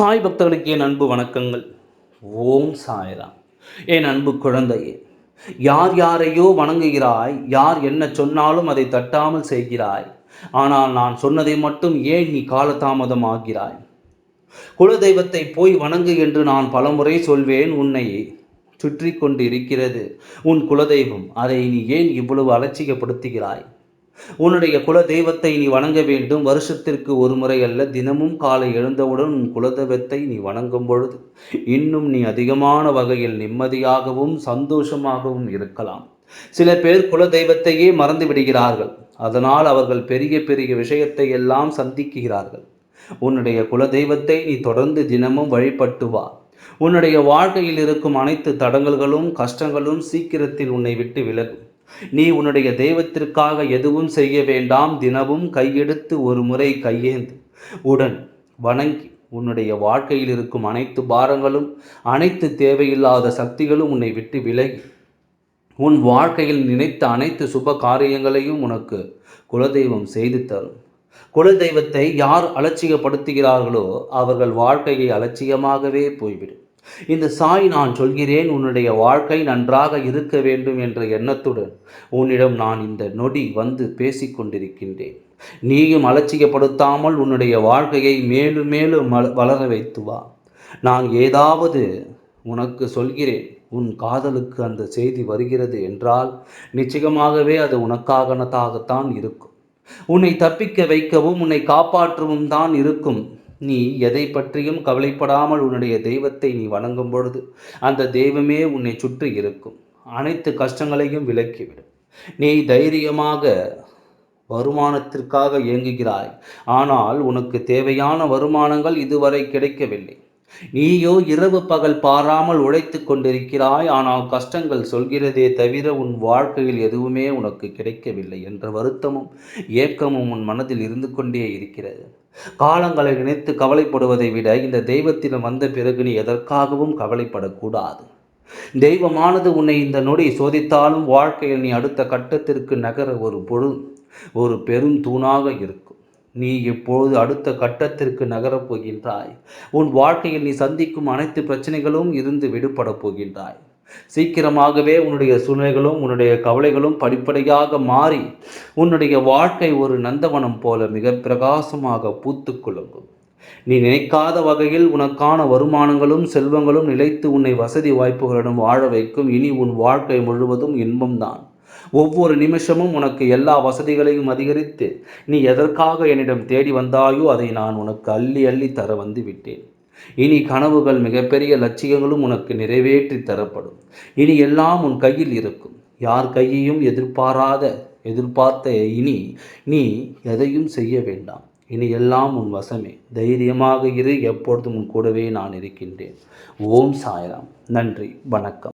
சாய் பக்தர்களுக்கு என் அன்பு வணக்கங்கள். ஓம் சாய்ராம். என் அன்பு குழந்தையே யார் யாரையோ வணங்குகிறாய் யார் என்ன சொன்னாலும் அதை தட்டாமல் செய்கிறாய். ஆனால் நான் சொன்னதை மட்டும் ஏன் நீ காலதாமதம் ஆகிறாய் குலதெய்வத்தை போய் வணங்கு என்று நான் பலமுறை சொல்வேன் உன்னை சுற்றி கொண்டு இருக்கிறது உன் குலதெய்வம் அதை நீ ஏன் இவ்வளவு அலட்சியப்படுத்துகிறாய்? உன்னுடைய குல தெய்வத்தை நீ வணங்க வேண்டும். வருஷத்திற்கு ஒரு முறை அல்ல தினமும் காலை எழுந்தவுடன் உன் குலதெய்வத்தை நீ வணங்கும் பொழுது இன்னும் நீ அதிகமான வகையில் நிம்மதியாகவும் சந்தோஷமாகவும் இருக்கலாம். சில பேர் குல தெய்வத்தையே மறந்து விடுகிறார்கள். அதனால் அவர்கள் பெரிய பெரிய விஷயத்தை எல்லாம் சந்திக்கிறார்கள். உன்னுடைய குல தெய்வத்தை நீ தொடர்ந்து தினமும் வழிபட்டு வா. உன்னுடைய வாழ்க்கையில் இருக்கும் அனைத்து தடங்கல்களும் கஷ்டங்களும் சீக்கிரத்தில் உன்னை விட்டு விலகும். நீ உன்னுடைய தெய்வத்திற்காக எதுவும் செய்ய வேண்டாம் தினமும் கையெடுத்து ஒரு முறை கையேந்து. உடன் வணங்கி உன்னுடைய வாழ்க்கையில் இருக்கும் அனைத்து பாரங்களும் அனைத்து தேவையில்லாத சக்திகளும் உன்னை விட்டு விலகி உன் வாழ்க்கையில் நினைத்த அனைத்து சுப காரியங்களையும் உனக்கு குலதெய்வம் செய்து தரும். குலதெய்வத்தை யார் அலட்சியப்படுத்துகிறார்களோ அவர்கள் வாழ்க்கையை அலட்சியமாகவே போய்விடும். இந்த சாய் நான் சொல்கிறேன் உன்னுடைய வாழ்க்கை நன்றாக இருக்க வேண்டும் என்ற எண்ணத்துடன் உன்னிடம் நான் இந்த நொடி வந்து பேசிக்கொண்டிருக்கின்றேன் நீயும் அலட்சியப்படுத்தாமல் உன்னுடைய வாழ்க்கையை மேலும் மேலும் வளர வைத்து வா. நான் ஏதாவது உனக்கு சொல்கிறேன் உன் காதலுக்கு அந்த செய்தி வருகிறது என்றால் நிச்சயமாகவே அது உனக்காகனதாகத்தான் இருக்கும். உன்னை தப்பிக்க வைக்கவும் உன்னை காப்பாற்றவும் தான் இருக்கும். நீ எதை பற்றியும் கவலைப்படாமல் உன்னுடைய தெய்வத்தை நீ வணங்கும் பொழுது அந்த தெய்வமே உன்னை சுற்றி இருக்கும். அனைத்து கஷ்டங்களையும் விலக்கிவிடும். நீ தைரியமாக வருமானத்திற்காக இயங்குகிறாய். ஆனால் உனக்கு தேவையான வருமானங்கள் இதுவரை கிடைக்கவில்லை. நீயோ இரவு பகல் பாராமல் உழைத்து கொண்டிருக்கிறாய் ஆனால் கஷ்டங்கள் சொல்கிறதே தவிர உன் வாழ்க்கையில் எதுவுமே உனக்கு கிடைக்கவில்லை என்ற வருத்தமும் ஏக்கமும் உன் மனதில் இருந்து கொண்டே இருக்கிறது. காலங்களை நினைத்து கவலைப்படுவதை விட இந்த தெய்வத்திடம் வந்த பிறகு நீ எதற்காகவும் கவலைப்படக்கூடாது. தெய்வமானது உன்னை இந்த நொடி சோதித்தாலும் வாழ்க்கையில் நீ அடுத்த கட்டத்திற்கு நகர ஒரு பொருள் ஒரு பெரும் தூணாக இருக்கும். நீ இப்பொழுது அடுத்த கட்டத்திற்கு நகரப் போகின்றாய் உன் வாழ்க்கையில் நீ சந்திக்கும் அனைத்து பிரச்சனைகளும் இருந்து விடுபடப் போகின்றாய் சீக்கிரமாகவே உன்னுடைய சூழ்நிலைகளும் உன்னுடைய கவலைகளும் படிப்படியாக மாறி உன்னுடைய வாழ்க்கை ஒரு நந்தவனம் போல மிக பிரகாசமாக பூத்து குலுங்கும். நீ நினைக்காத வகையில் உனக்கான வருமானங்களும் செல்வங்களும் நிலைத்து உன்னை வசதி வாய்ப்புகளுடன் வாழ வைக்கும். இனி உன் வாழ்க்கை முழுவதும் இன்பம்தான். ஒவ்வொரு நிமிஷமும் உனக்கு எல்லா வசதிகளையும் அதிகரித்து நீ எதற்காக என்னிடம் தேடி வந்தாயோ அதை நான் உனக்கு அள்ளி அள்ளி தர வந்து விட்டேன். இனி கனவுகள் மிகப்பெரிய லட்சியங்களும் உனக்கு நிறைவேற்றி தரப்படும். இனி எல்லாம் உன் கையில் இருக்கும். யார் கையையும் எதிர்பாராத எதிர்பார்த்த இனி நீ எதையும் செய்ய வேண்டாம். இனி எல்லாம் உன் வசமே. தைரியமாக இரு. எப்பொழுதும் உன் கூடவே நான் இருக்கின்றேன். ஓம் சாய்ராம். நன்றி. வணக்கம்.